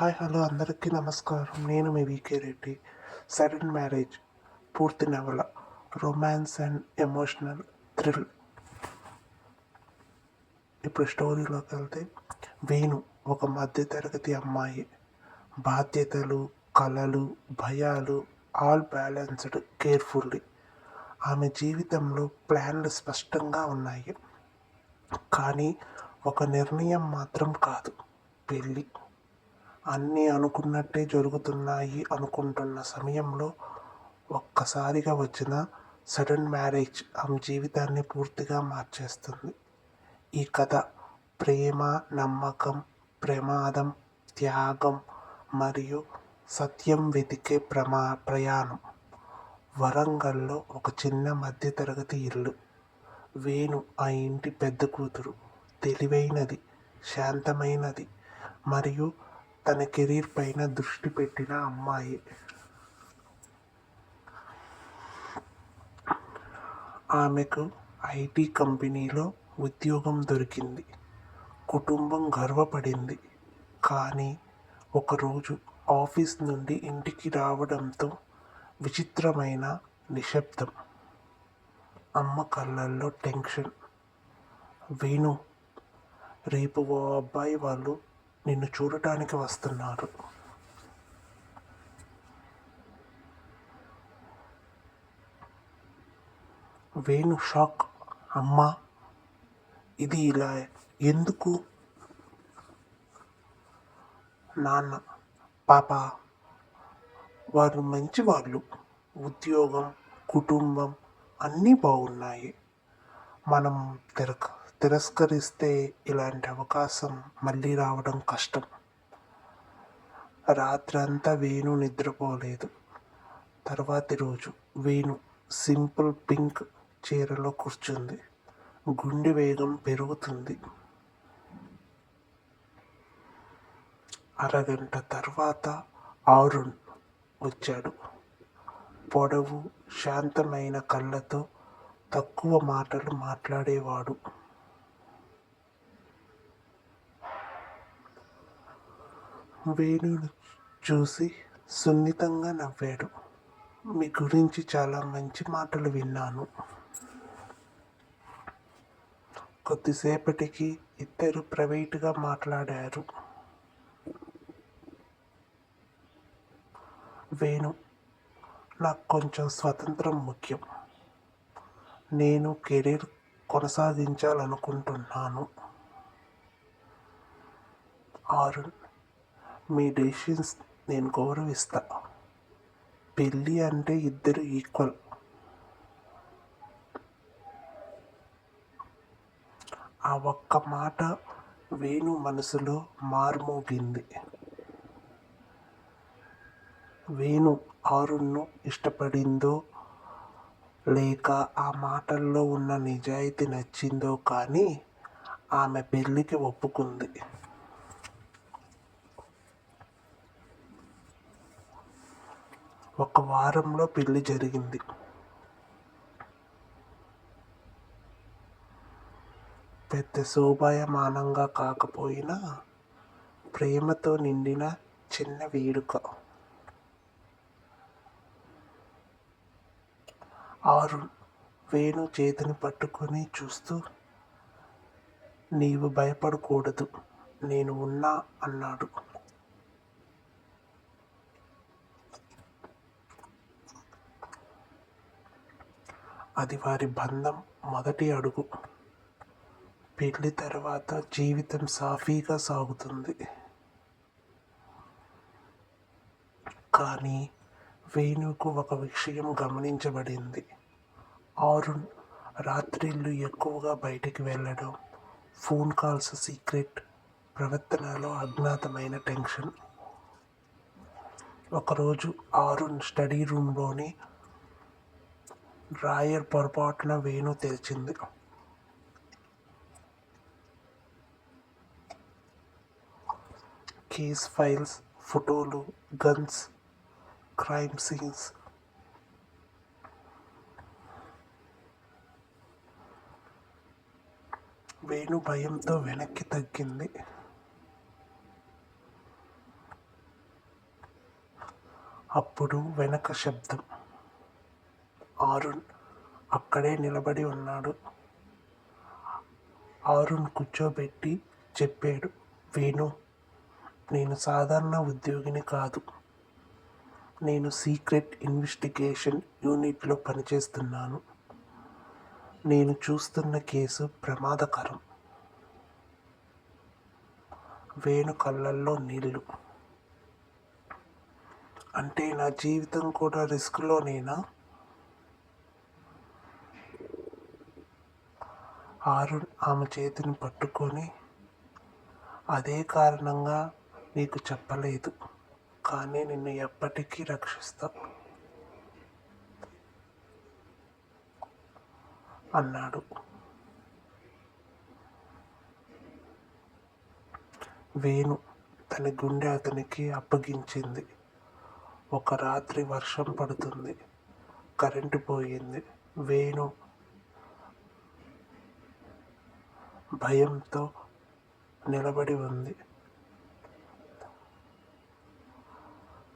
Hi hello అందరికీ నమస్కారం. నేను మీ వికే రెడ్డి. సడన్ మ్యారేజ్ పూర్తి నవల రొమాన్స్ అండ్ ఎమోషనల్ థ్రిల్ ఇప్పుడు స్టోరీలోకి వెళ్తే వేణు ఒక మధ్యతరగతి అమ్మాయి. బాధ్యతలు కళలు భయాలు ఆల్ బ్యాలెన్స్డ్ కేర్ఫుల్లీ ఆమె జీవితంలో ప్లాన్లు స్పష్టంగా ఉన్నాయి. కానీ ఒక నిర్ణయం మాత్రం కాదు. పెళ్ళి. అన్నీ అనుకున్నట్టే జరుగుతున్నాయి అనుకుంటున్న సమయంలో ఒక్కసారిగా వచ్చిన సడన్ మ్యారేజ్ ఆమె జీవితాన్ని పూర్తిగా మార్చేస్తుంది. ఈ కథ ప్రేమ నమ్మకం ప్రమాదం త్యాగం మరియు సత్యం వెతికే ప్రమా ప్రయాణం వరంగల్లో ఒక చిన్న మధ్యతరగతి ఇల్లు. వేణు ఆ ఇంటి పెద్ద కూతురు. తెలివైనది శాంతమైనది మరియు తన కెరీర్ పైన దృష్టి పెట్టిన అమ్మాయి. ఆమెకు ఐటీ కంపెనీలో ఉద్యోగం దొరికింది. కుటుంబం గర్వపడింది. కానీ ఒకరోజు ఆఫీస్ నుండి ఇంటికి రావడంతో విచిత్రమైన నిశ్శబ్దం. అమ్మ కళ్ళల్లో టెన్షన్. వేణు రేపు ఓ అబ్బాయి వాళ్ళు నిన్ను చూడటానికి వస్తున్నారు వేణు షాక్. అమ్మా ఇది ఇలా ఎందుకు? నాన్న పాప వారు మంచి వాళ్ళు ఉద్యోగం కుటుంబం అన్నీ బాగున్నాయి. మనం తిరగ తిరస్కరిస్తే ఇలాంటి అవకాశం మళ్ళీ రావడం కష్టం. రాత్రంతా వేణు నిద్రపోలేదు. తర్వాతి రోజు వేణు సింపుల్ పింక్ చీరలో కూర్చుంది. గుండె వేగం పెరుగుతుంది. అరగంట తర్వాత ఆరుణ్ వచ్చాడు. పొడవు శాంతమైన కళ్ళతో తక్కువ మాటలు మాట్లాడేవాడు. వేణుని చూసి సున్నితంగా నవ్వాడు. మీ గురించి చాలా మంచి మాటలు విన్నాను. కొద్దిసేపటికి ఇద్దరు ప్రైవేటుగా మాట్లాడారు. వేణు నాకు కొంచెం స్వతంత్రం ముఖ్యం. నేను కెరీర్ కొనసాగించాలనుకుంటున్నాను. ఆరు మీ డెసిషన్స్ నేను గౌరవిస్తా. పెళ్ళి అంటే ఇద్దరు ఈక్వల్ ఆ ఒక్క మాట వేణు మనసులో మారుమోగింది. వేణు ఆరుణ్ను ఇష్టపడిందో లేక ఆ మాటల్లో ఉన్న నిజాయితీ నచ్చిందో కానీ ఆమె పెళ్ళికి ఒప్పుకుంది ఒక వారంలో పెళ్ళి జరిగింది. పెద్ద శోభాయమానంగా కాకపోయినా ప్రేమతో నిండిన చిన్న వేడుక. ఆరు వేణు చేతిని పట్టుకొని చూస్తూ నీవు భయపడకూడదు నేను ఉన్నా అన్నాడు. అది వారి బంధం మొదటి అడుగు. పెళ్ళి తర్వాత జీవితం సాఫీగా సాగుతుంది. కానీ వేణుకు ఒక విషయం గమనించబడింది. ఆరుణ్ రాత్రిళ్ళు ఎక్కువగా బయటికి వెళ్ళడం ఫోన్ కాల్స్ సీక్రెట్ ప్రవర్తనలో అజ్ఞాతమైన టెన్షన్. ఒకరోజు ఆరుణ్ స్టడీ రూమ్లోని డ్రాయర్ పొరపాటున వేణు తెరిచింది కేస్ ఫైల్స్ ఫోటోలు గన్స్ క్రైమ్ సీన్స్. వేణు భయంతో వెనక్కి తగ్గింది. అప్పుడు వెనక శబ్దం. ఆరుణ్ అక్కడే నిలబడి ఉన్నాడు. ఆరుణ్ కూర్చోబెట్టి చెప్పాడు వేణు నేను సాధారణ ఉద్యోగిని కాదు. నేను సీక్రెట్ ఇన్వెస్టిగేషన్ యూనిట్లో పనిచేస్తున్నాను. నేను చూస్తున్న కేసు ప్రమాదకరం. వేణు కళ్ళల్లో నీళ్ళు అంటే నా జీవితం కూడా రిస్క్లోనేనా? అరుణ్ ఆమె చేతిని పట్టుకొని అదే కారణంగా నీకు చెప్పలేదు కానీ నిన్ను ఎప్పటికీ రక్షిస్తా అన్నాడు. వేణు తన గుండె అతనికి అప్పగించింది. ఒక రాత్రి వర్షం పడుతుంది కరెంటు పోయింది. వేణు భయంతో నిలబడి ఉంది.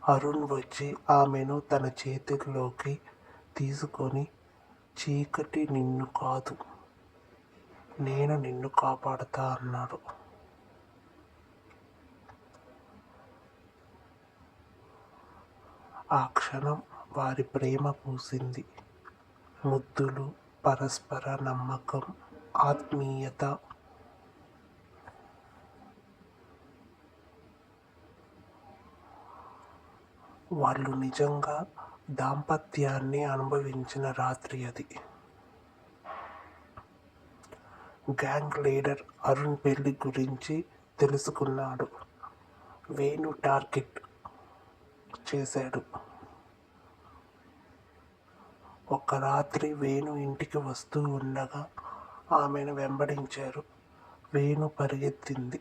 అరుణ్ వచ్చి ఆమెను తన చేతిలోకి తీసుకొని చీకటి నిన్ను కాదు నేను నిన్ను కాపాడుతా అన్నాడు. ఆ క్షణం వారి ప్రేమ పూసింది. ముద్దులు పరస్పర నమ్మకం ఆత్మీయత. వాళ్ళు నిజంగా దాంపత్యాన్ని అనుభవించిన రాత్రి అది. గ్యాంగ్ లీడర్ అరుణ్ పెళ్ళి గురించి తెలుసుకున్నాడు. వేణు టార్గెట్ చేశాడు. ఒక రాత్రి వేణు ఇంటికి వస్తూ ఉండగా ఆమెను వెంబడించారు. వేణు పరిగెత్తింది.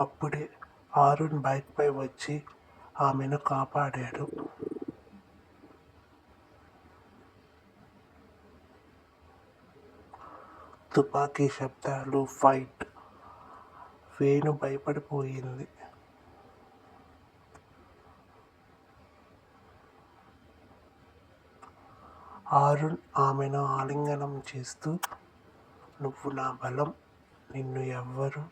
అప్పుడే ఆరుణ్ బైక్పై వచ్చి ఆమెను కాపాడాడు. తుపాకీ శబ్దాలు ఫైట్. వేణు భయపడిపోయింది. అరుణ్ ఆమెను ఆలింగనం చేస్తూ నువ్వు నా బలం నిన్ను ఎవ్వరు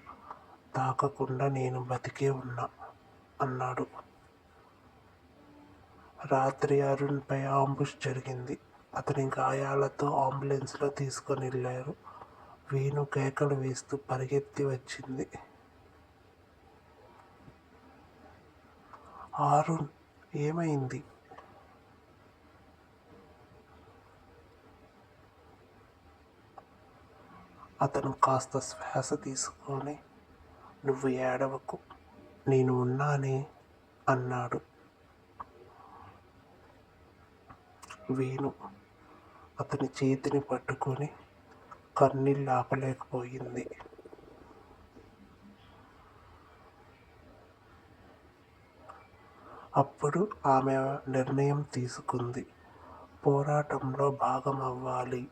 తాకకుండా నేను బతికే ఉన్నా అన్నాడు. రాత్రి అరుణ్పై ఆంబుష్ జరిగింది. అతని గాయాలతో అంబులెన్స్లో తీసుకొని వెళ్ళారు. వేణు కేకలు వేస్తూ పరిగెత్తి వచ్చింది. అరుణ్ ఏమైంది? అతను కాస్త శ్వాస తీసుకొని నువ్వు ఏడవకు నేను ఉన్నానే అన్నాడు. వేణు అతని చేతిని పట్టుకొని కన్నీళ్ళు ఆపలేకపోయింది. అప్పుడు ఆమె నిర్ణయం తీసుకుంది. పోరాటంలో భాగం అవ్వాలి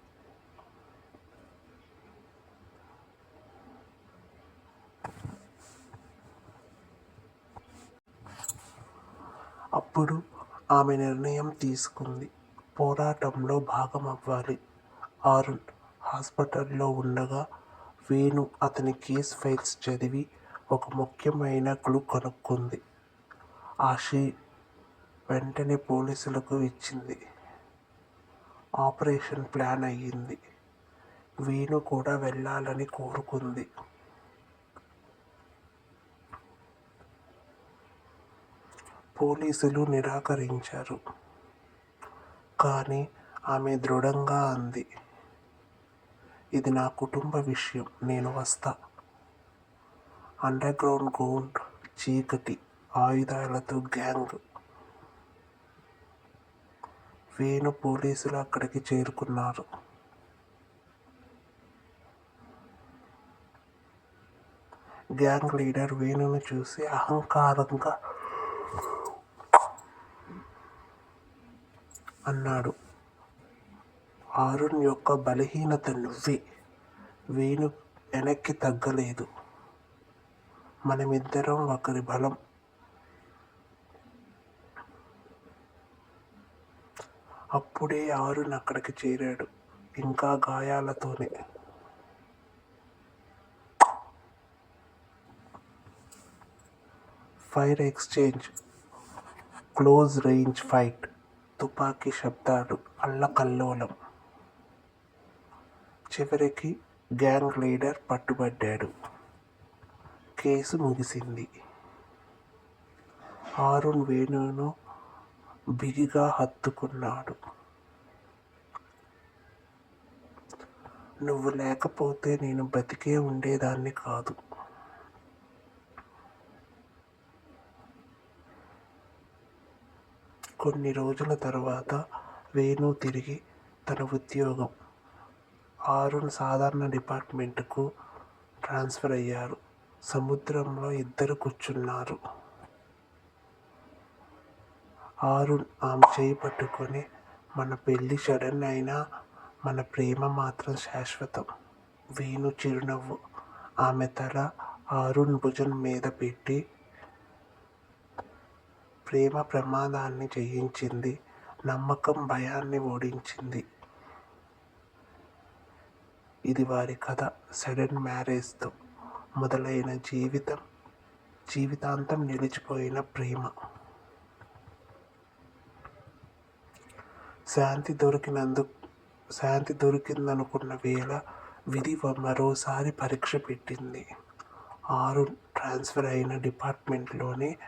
అప్పుడు ఆమె నిర్ణయం తీసుకుంది. పోరాటంలో భాగం అవ్వాలి అరుణ్ హాస్పిటల్లో ఉండగా వేణు అతని కేస్ ఫైల్స్ చదివి ఒక ముఖ్యమైన క్లూ కనుక్కుంది. ఆశీ వెంటనే పోలీసులకు ఇచ్చింది. ఆపరేషన్ ప్లాన్ అయ్యింది. వేణు కూడా వెళ్ళాలని కోరుకుంది. పోలీసులు నిరాకరించారు. కానీ ఆమె దృఢంగా అంది ఇది నా కుటుంబ విషయం నేను వస్తా. అండర్ గ్రౌండ్ గోల్డ్ చీకటి ఆయుధాలతో గ్యాంగ్. వేణు పోలీసులు అక్కడికి చేరుకున్నారు. గ్యాంగ్ లీడర్ వేణును చూసి అహంకారంగా అన్నాడు. అరుణ్ యొక్క బలహీనత నువ్వే. వేణు వెనక్కి తగ్గలేదు. మనమిద్దరం ఒకరి బలం. అప్పుడే ఆరున్ అక్కడికి చేరాడు. ఇంకా గాయాలతోనే. Fire exchange. Close range fight. తుపాకీ శబ్దాలు అల్లకల్లోలం. చివరికి గ్యాంగ్ లీడర్ పట్టుబడ్డాడు. కేసు ముగిసింది. ఆరుణ్ వేణును బిగిగా హత్తుకున్నాడు. నువ్వు లేకపోతే నేను బతికే ఉండేదాన్ని కాదు. కొన్ని రోజుల తర్వాత వేణు తిరిగి తన ఉద్యోగం ఆరున్ సాధారణ డిపార్ట్మెంట్కు ట్రాన్స్ఫర్ అయ్యారు. సముద్రంలో ఇద్దరు కూర్చున్నారు. ఆరుణ్ ఆమె చేయి పట్టుకొని మన పెళ్ళి సడన్ అయినా మన ప్రేమ మాత్రం శాశ్వతం వేణు చిరునవ్వు. ఆమె తల ఆరుణ్ భుజం మీద పెట్టి ప్రేమ ప్రమాదాన్ని జయించింది నమ్మకం భయాన్ని ఓడించింది. ఇది వారి కథ. సడన్ మ్యారేజ్తో మొదలైన జీవితం జీవితాంతం నిలిచిపోయిన ప్రేమ. శాంతి దొరికినందు శాంతి దొరికిందనుకున్న వేళ విధి మరోసారి పరీక్ష పెట్టింది. ఆరు ట్రాన్స్ఫర్ అయిన డిపార్ట్మెంట్లోనే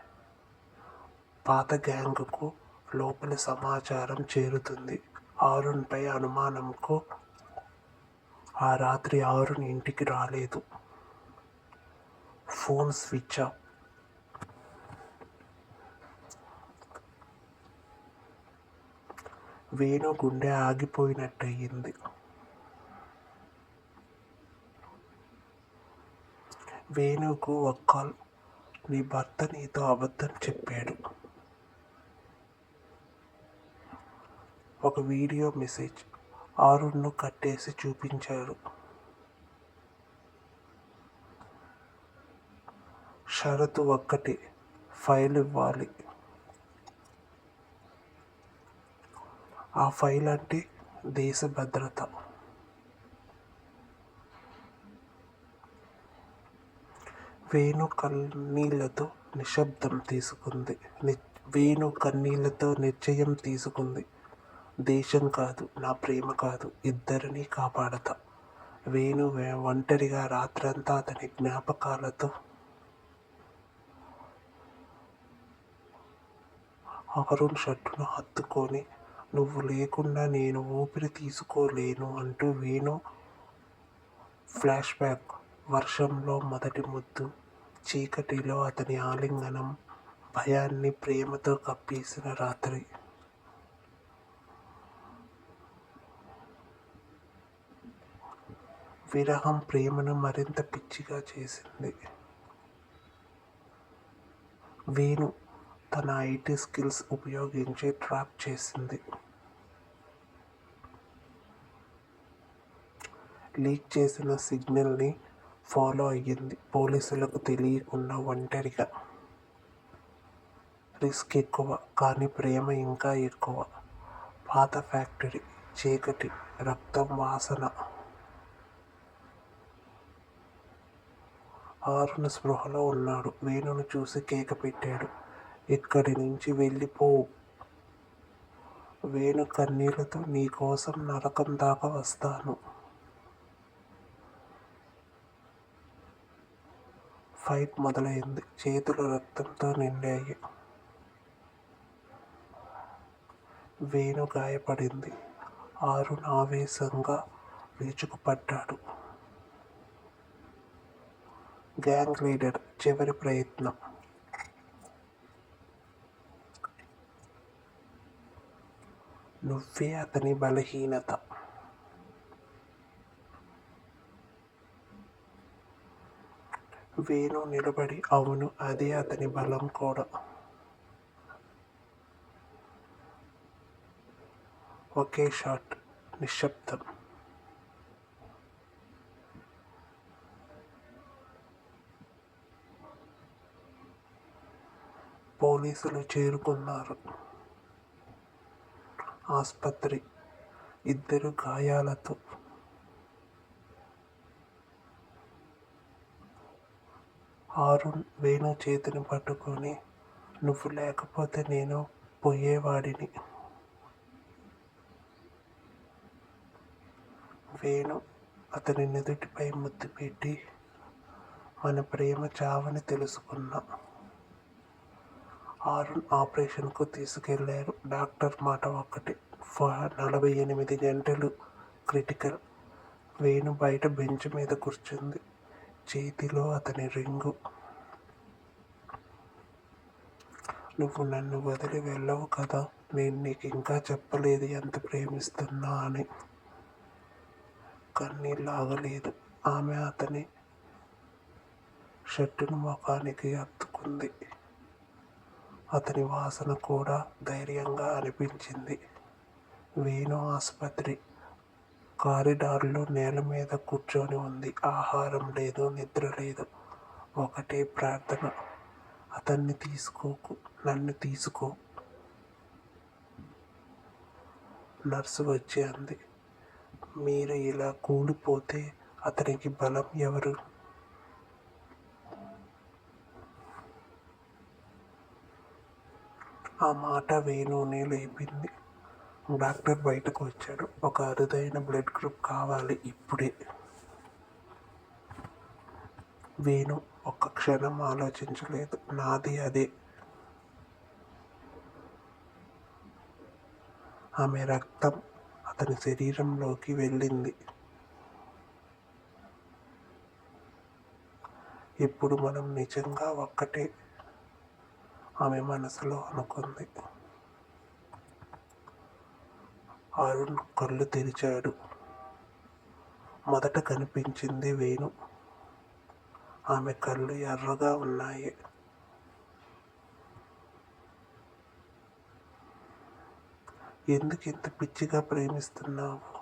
పాత గ్యాంగ్కు లోపలి సమాచారం చేరుతుంది. ఆరుణ్పై అనుమానంకు ఆ రాత్రి ఆరుణ్ ఇంటికి రాలేదు. Phone switch off. వేణు గుండె ఆగిపోయినట్టయింది. వేణుకు ఒక్క నీ భర్త నీతో అబద్ధం చెప్పాడు. ఒక వీడియో మెసేజ్ ఆరుణ్ను కట్టేసి చూపించారు షరతు ఒక్కటి ఫైల్ ఇవ్వాలి. ఆ ఫైల్ అంటే దేశ భద్రత. వేణు కన్నీళ్ళతో నిశ్శబ్దం తీసుకుంది. వేణు కన్నీళ్ళతో నిశ్చయం తీసుకుంది. దేశం కాదు నా ప్రేమ కాదు ఇద్దరిని కాపాడతా. వేణు ఒంటరిగా రాత్రంతా అతని జ్ఞాపకాలతో అరుణ్ షర్టును హత్తుకొని నువ్వు లేకుండా నేను ఊపిరి తీసుకోలేను అంటూ వేణు ఫ్లాష్ బ్యాక్ వర్షంలో మొదటి ముద్దు చీకటిలో అతని ఆలింగనం భయాన్ని ప్రేమతో కప్పేసిన రాత్రి. విరహం ప్రేమను మరింత పిచ్చిగా చేసింది. వేణు తన ఐటీ స్కిల్స్ ఉపయోగించి ట్రాప్ చేసింది. లీక్ చేసిన సిగ్నల్ని ఫాలో అయ్యింది. పోలీసులకు తెలియకుండా ఒంటరిగా. రిస్క్ ఎక్కువ కానీ ప్రేమ ఇంకా ఎక్కువ. పాత ఫ్యాక్టరీ చీకటి రక్తం వాసన. ఆరున స్పృహలో ఉన్నాడు. వేణును చూసి కేక పెట్టాడు. ఇక్కడి నుంచి వెళ్ళిపో. వేణు కన్నీళ్ళతో నీకోసం నరకం దాకా వస్తాను. ఫైట్ మొదలైంది. చేతులు రక్తంతో నిండాయి. వేణు గాయపడింది. ఆరుణ ఆవేశంగా విరుచుకుపడ్డాడు. గ్యాంగ్ లీడర్ చివరి ప్రయత్నం. నువ్వే అతని బలహీనత. వేణు నిలబడి అవును అదే అతని బలం కూడా. ఒకే షాట్ నిశ్శబ్దం. పోలీసులు చేరుకున్నారు. ఆసుపత్రి ఇద్దరు గాయాలతో అరుణ్ వేణు చేతిని పట్టుకొని నువ్వు లేకపోతే నేను పోయేవాడిని వేణు అతని నుదుటిపై ముద్దు పెట్టి మన ప్రేమ చావని తెలుసుకున్నా. అరుణ్ ఆపరేషన్కు తీసుకెళ్ళారు. డాక్టర్ మాట ఒక్కటి. నలభై ఎనిమిది గంటలు క్రిటికల్. వేణు బయట బెంచ్ మీద కూర్చుంది. చేతిలో అతని రింగు. నువ్వు నన్ను వదిలి వెళ్ళవు కదా. నేను నీకు ఇంకా చెప్పలేదు. ఎంత ప్రేమిస్తున్నా అని. కన్నీళ్ళు ఆగలేదు. ఆమె అతని షర్టును ముఖానికి అత్తుకుంది అతని వాసన కూడా ధైర్యంగా అనిపించింది. వేణు ఆసుపత్రి కారిడార్లో నేల మీద కూర్చొని ఉంది. ఆహారం లేదు నిద్ర లేదు. ఒకటే ప్రార్థన. అతన్ని తీసుకోకు నన్ను తీసుకో. నర్సు వచ్చి అంది. మీరు ఇలా కూలిపోతే అతనికి బలం ఎవరు? ఆ మాట వేణుని లేపింది డాక్టర్ బయటకు వచ్చాడు. ఒక అరుదైన బ్లడ్ గ్రూప్ కావాలి ఇప్పుడే. వేణు ఒక్క క్షణం ఆలోచించలేదు. నాది అదే. ఆమె రక్తం అతని శరీరంలోకి వెళ్ళింది. ఇప్పుడు మనం నిజంగా ఒక్కటే ఆమె మనసులో అనుకుంది. అరుణ్ కళ్ళు తెరిచాడు. మొదట కనిపించింది వేణు. ఆమె కళ్ళు ఎర్రగా ఉన్నాయి. ఎందుకు ఇంత పిచ్చిగా ప్రేమిస్తున్నావు?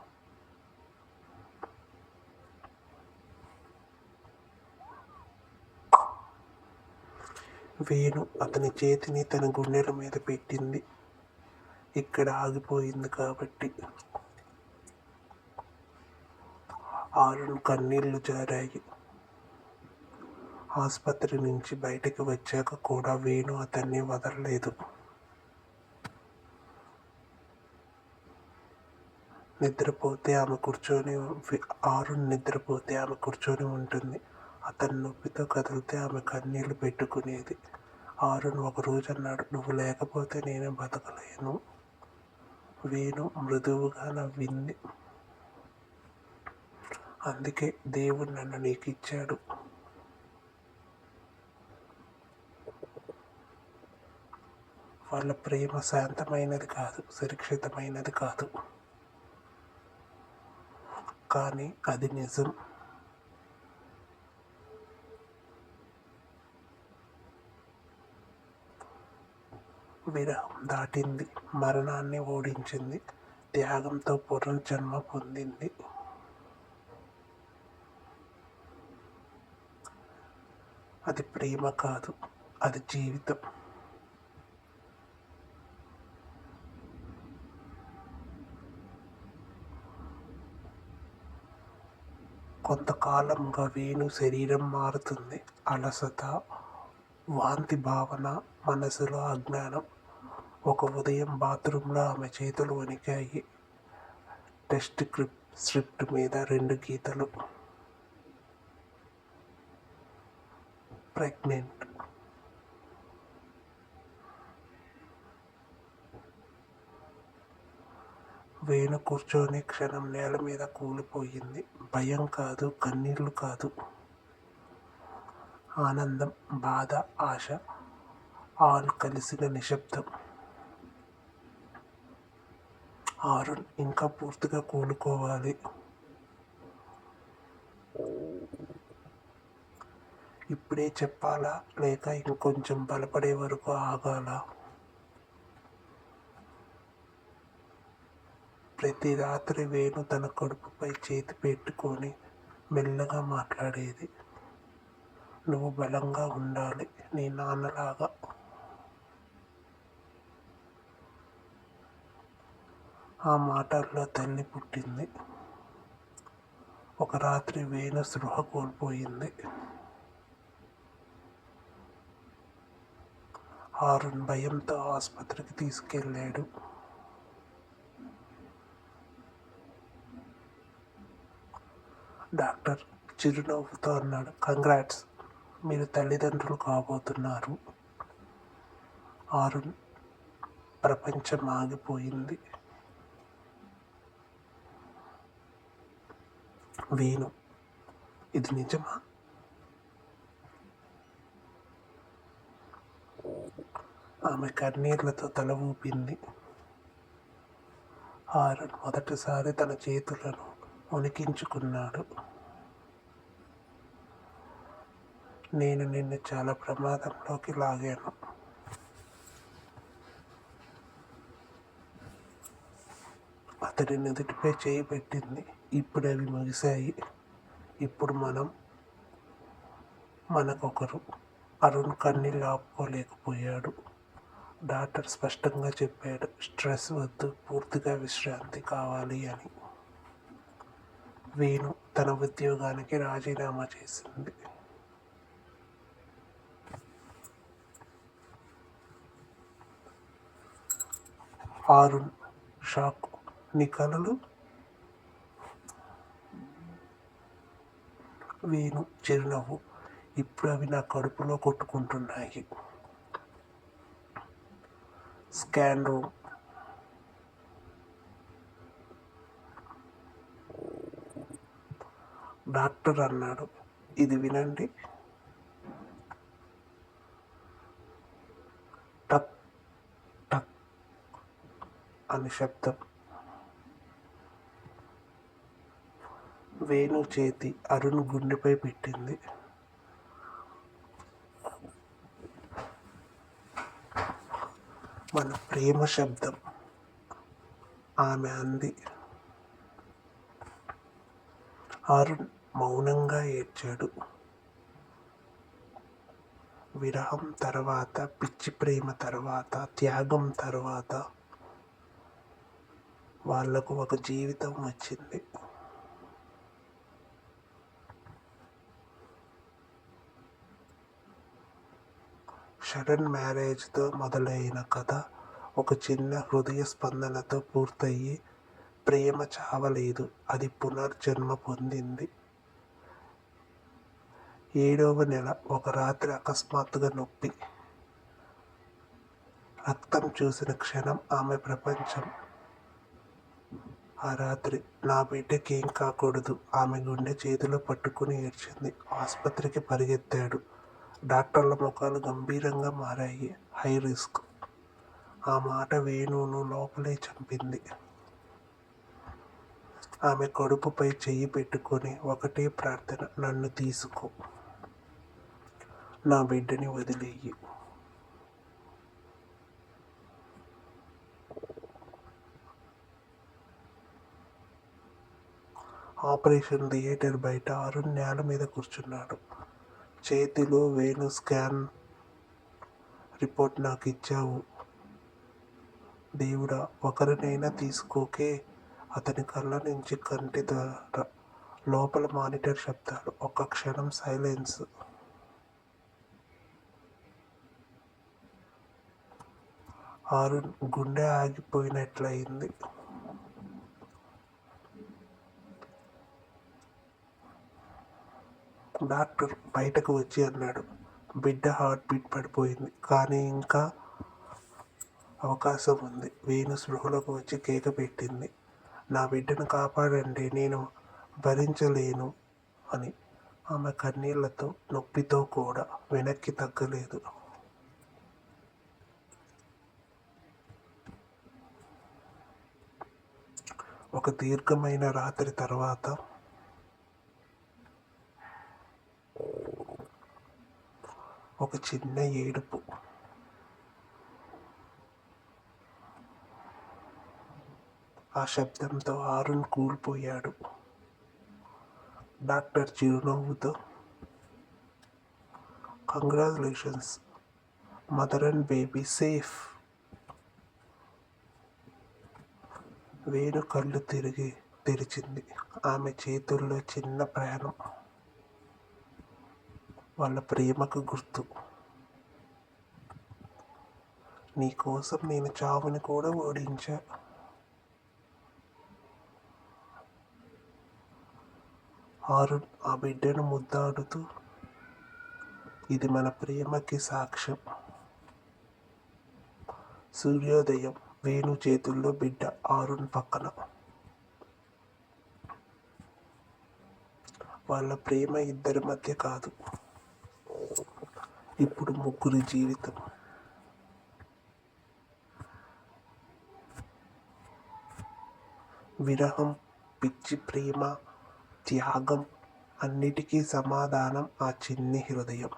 వేణు అతని చేతిని తన గుండెల మీద పెట్టింది. ఇక్కడ ఆగిపోయింది కాబట్టి. ఆరును కన్నీళ్ళు జారాయి. ఆసుపత్రి నుంచి బయటకు వచ్చాక కూడా వేణు అతన్ని వదలలేదు. నిద్రపోతే ఆమె కూర్చొని ఆరు నిద్రపోతే ఆమె కూర్చొని ఉంటుంది. అతను నొప్పితో కదిలితే ఆమె కన్నీళ్ళు పెట్టుకునేది. ఆరుణ్ ఒకరోజు అన్నాడు నువ్వు లేకపోతే నేను బతకలేను. వేణు మృదువుగా నవ్వింది. అందుకే దేవుడు నన్ను నీకు ఇచ్చాడు వాళ్ళ ప్రేమ శాంతమైనది కాదు సురక్షితమైనది కాదు. కానీ అది నిజం. విరహం దాటింది. మరణాన్ని ఓడించింది. త్యాగంతో పునర్జన్మ పొందింది. అది ప్రేమ కాదు అది జీవితం. కొంతకాలంగా వేణు శరీరం మారుతుంది. అలసత వాంతి భావన మనసులో అజ్ఞానం. ఒక ఉదయం బాత్రూంలో ఆమె చేతులు వణికాయి. టెస్ట్ క్రిప్ స్క్రిప్ట్ మీద రెండు గీతలు. ప్రెగ్నెంట్. వేణు కూర్చొని క్షణం నేల మీద కూలిపోయింది. భయం కాదు కన్నీళ్ళు కాదు. ఆనందం బాధ ఆశ ఆల్ కలిసిన నిశ్శబ్దం. ఆరుణ్ ఇంకా పూర్తిగా కోలుకోవాలి. ఇప్పుడే చెప్పాలా? లేక ఇంకొంచెం బలపడే వరకు ఆగాల? ప్రతి రాత్రి వేణు తన కడుపుపై చేతి పెట్టుకొని మెల్లగా మాట్లాడేది. నువ్వు బలంగా ఉండాలి. నీ నాన్నలాగా ఆ మాటల్లో తల్లి పుట్టింది. ఒక రాత్రి వేణు సృహ కోల్పోయింది. ఆరుణ్ భయంతో ఆసుపత్రికి తీసుకెళ్ళాడు. డాక్టర్ చిరునవ్వుతో అన్నాడు కంగ్రాట్స్ మీరు తల్లిదండ్రులు కాబోతున్నారు. ఆరుణ్ ప్రపంచం ఆగిపోయింది. వేణు. ఇది నిజమా? ఆమె కన్నీళ్ళతో తల ఊపింది. హారన్ మొదటిసారి తన చేతులను ఉనికించుకున్నాడు. నేను నిన్ను చాలా ప్రమాదంలోకి లాగాను. అతడి నుదుటిపై చేయి పెట్టింది ఇప్పుడు అవి ముగిశాయి. ఇప్పుడు మనం మనకొకరు అరుణ్ కన్నీళ్ళు ఆపుకోలేకపోయాడు. డాక్టర్ స్పష్టంగా చెప్పాడు స్ట్రెస్ వద్దు పూర్తిగా విశ్రాంతి కావాలి అని. వేణు తన ఉద్యోగానికి రాజీనామా చేసింది. ఆరుణ్ షాక్. నీ కళలు వేణు చిరునవ్వు ఇప్పుడు అవి నా కడుపులో కొట్టుకుంటున్నాయి. Scan room. డాక్టర్ అన్నాడు. ఇది వినండి. టక్ టక్ అని శబ్దం. వేణు చేతి అరుణ్ గుండెపై పెట్టింది. మన ప్రేమ శబ్దం ఆమె అంది. అరుణ్ మౌనంగా ఏడ్చాడు. విరహం తర్వాత పిచ్చి ప్రేమ తర్వాత త్యాగం తర్వాత వాళ్ళకు ఒక జీవితం వచ్చింది. సడన్ మ్యారేజ్తో మొదలైన కథ ఒక చిన్న హృదయ స్పందనతో పూర్తయి ప్రేమ చావలేదు. అది పునర్జన్మ పొందింది. ఏడవ నెల ఒక రాత్రి అకస్మాత్తుగా నొప్పి. రక్తం చూసిన క్షణం ఆమె ప్రపంచం. ఆ రాత్రి నా బిడ్డకి ఏం కాకూడదు. ఆమె గుండె చేతిలో పట్టుకుని ఏడ్చింది. ఆసుపత్రికి పరిగెత్తాడు. డాక్టర్ల ముఖాలు గంభీరంగా మారాయి. High risk. ఆ మాట వేణువును లోపలే చంపింది. ఆమె కడుపుపై చెయ్యి పెట్టుకొని ఒకటే ప్రార్థన నన్ను తీసుకో. నా బిడ్డని వదిలేయి. ఆపరేషన్ థియేటర్ బయట అరుణ్ నేల మీద కూర్చున్నాడు. చేతిలో వేణు స్కాన్ రిపోర్ట్ నాకు ఇచ్చావు దేవుడా ఒకరినైనా తీసుకోకే అతని కళ్ళ నుంచి కంటి ద్వారా లోపల మానిటర్ శబ్దాలు ఒక్క క్షణం సైలెన్స్. ఆరు గుండె ఆగిపోయినట్లయింది. డాక్టర్ బయటకు వచ్చి అన్నాడు. బిడ్డ హార్ట్ బీట్ పడిపోయింది. కానీ ఇంకా అవకాశం ఉంది. వేణు స్పృహలోకి వచ్చి కేక పెట్టింది. నా బిడ్డను కాపాడండి. నేను భరించలేను అని. ఆమె కన్నీళ్ళతో నొప్పితో కూడా వెనక్కి తగ్గలేదు. ఒక దీర్ఘమైన రాత్రి తర్వాత ఒక చిన్న ఏడుపు. ఆ శబ్దంతో ఆరుణ్ కూలిపోయాడు. డాక్టర్ చిరునవ్వుతో congratulations mother and baby safe. Venu కళ్ళు తిరిగి తెరిచింది. ఆమె చేతుల్లో చిన్న ప్రయాణం. వాళ్ళ ప్రేమకు గుర్తు. నీకోసం నేను చావుని కూడా ఓడించా. అరుణ్ ఆ బిడ్డను ముద్దాడుతూ ఇది మన ప్రేమకి సాక్ష్యం. సూర్యోదయం వేణు చేతుల్లో బిడ్డ ఆరుణ్ పక్కన. వాళ్ళ ప్రేమ ఇద్దరి మధ్య కాదు. ఇప్పుడు ముగ్గురి జీవితం. విరహం పిచ్చి ప్రేమ త్యాగం అన్నిటికీ సమాధానం ఆ చిన్ని హృదయం.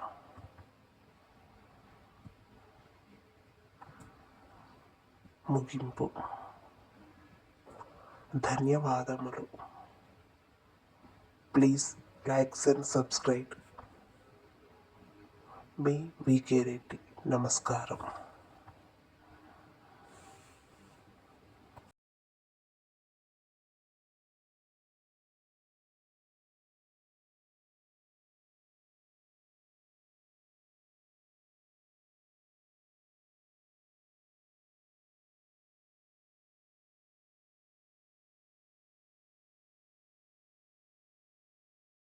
ముగింపు. ధన్యవాదములు. Please likes and subscribe. Me VK Reddy నమస్కారం